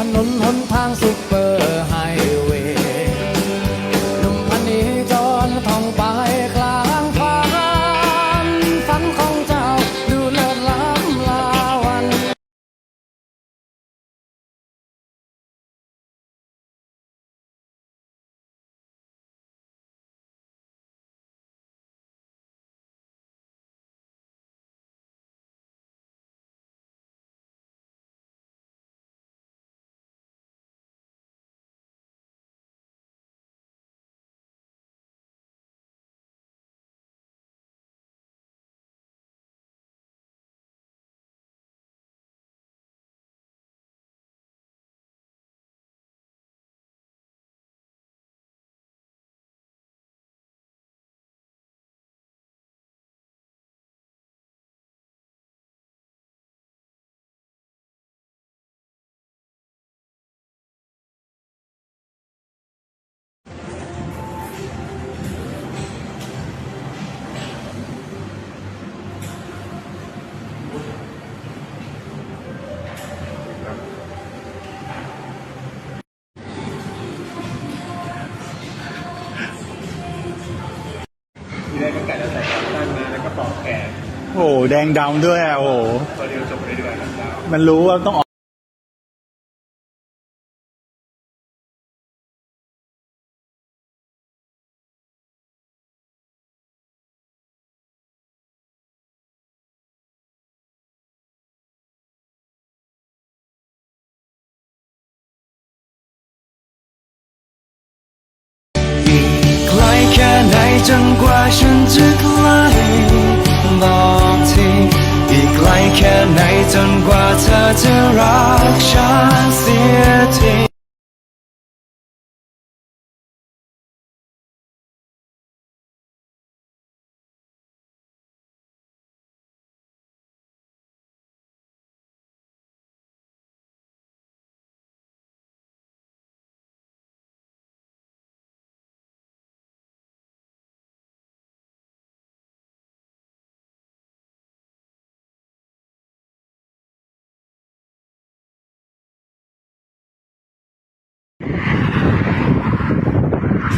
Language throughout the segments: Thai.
ถนนหนทางสุข สั้นมาแล้วก็ปอกแขนโอ้โหแดงดำด้วยอะโอ้โหตัวเดียวจบเลยดีกว่าครับดาวมันรู้ว่าต้องออกอีกไกลแค่ไหนจนกว่าฉันจะใกล้ จนกว่าเธอจะรักฉันเสียที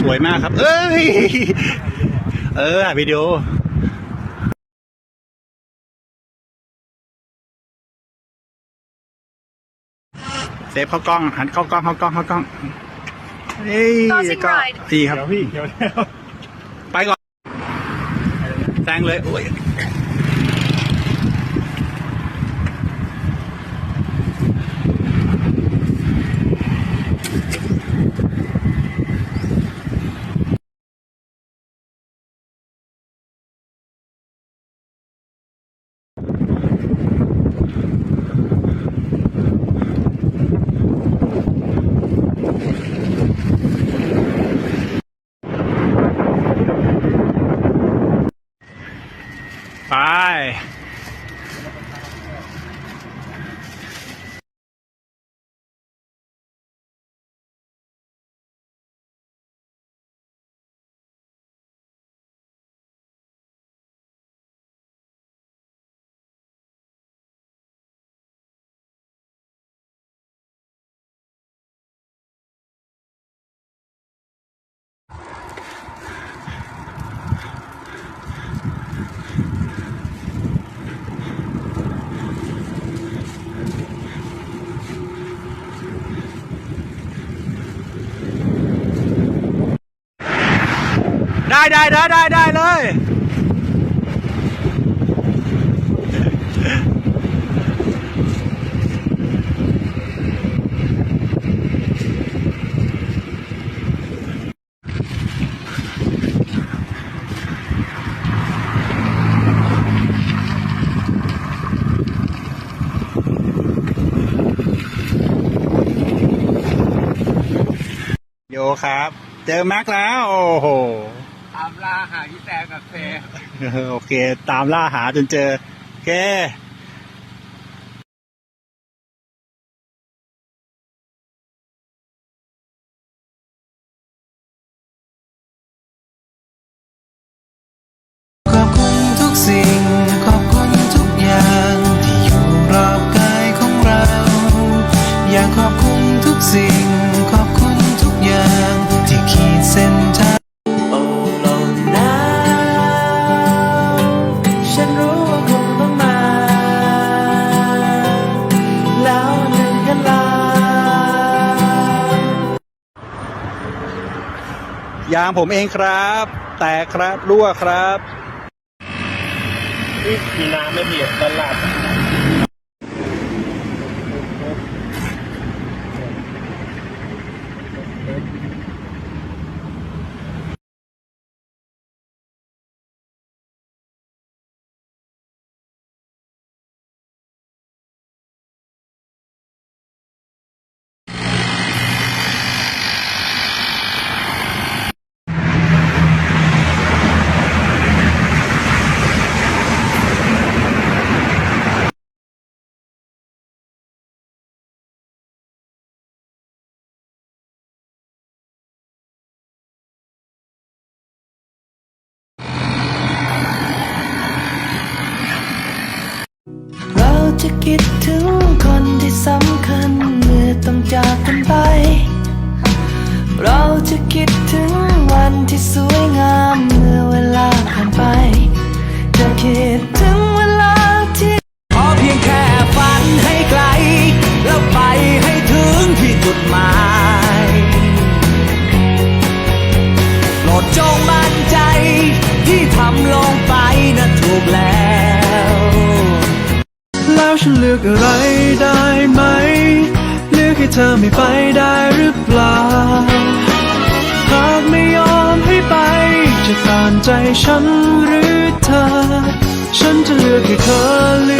สวยมากครับ เอ้ย เอออะวิดีโอเซฟเข้ากล้องหันเข้ากล้องเข้ากล้องเข้ากล้องเฮ้ย Crossing ก็ ride ดีครับ เดี๋ยวพี่เดี๋ยวเดี๋ยวไปก่อนแซงเลยโอ้ย ไได้ได้ได้ได้ได้เลย โยครับ เจอแม็กแล้ว โอ้โห ล่าหาพี่แซมกับเฟย์เออโอเค ตามล่าหาจนเจอ โอเคขอบคุณทุกสิ่ง ยางผมเองครับ แตกครับรั่วครับ ที่มีน้ำไม่เบียดตลาด จะคิดถึงคนที่สำคัญเมื่อต้องจากกันไป เราจะคิดถึงวันที่สวยงามเมื่อเวลาผ่านไป จะคิดถึงเวลาที่ขอเพียงแค่ฝันให้ไกล แล้วไปให้ถึงที่จุดหมายโปรดจงมั่นใจที่ทำลงไปนั้นถูกแล้ว แล้วฉันเลือกอะไรได้ไหม เลือกให้เธอไม่ไปได้หรือเปล่า หากไม่ยอมให้ไป จะตามใจฉันหรือเธอ ฉันจะเลือกให้เธอเลือก